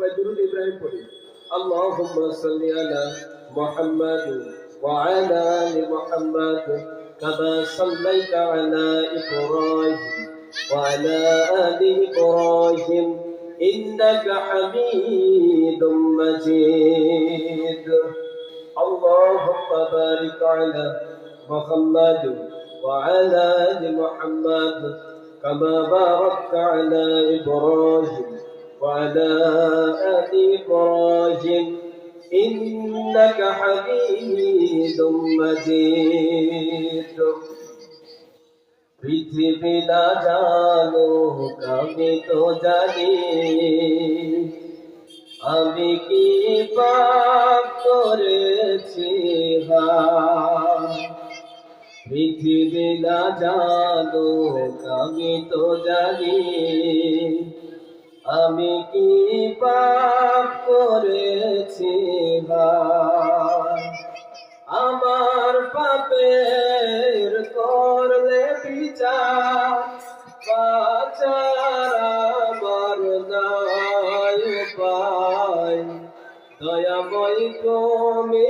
সবাই দুরুদ ইব্রাহিম পড়ি আল্লাহুম্মা সাল্লি আলা মুহাম্মাদ ওয়া আলা আলি মুহাম্মাদ কামা সাল্লাইতা আলা ইব্রাহিম ওয়া আলা আলি ইব্রাহিম إنك حميد مجيد اللهم بارك على محمد وعلى آل محمد كما باركت على إبراهيم وعلى آل إبراهيم إنك حميد مجيد পৃথিবী না জানো আমি তো জানি আমি কি পাপ করেছি হায় পৃথিবী না জানো আমি তো জানি আমি কি পাপ করেছি আমার পাপের করলে বিচার বাচার আমার নাই পাই দয়াময় তুমি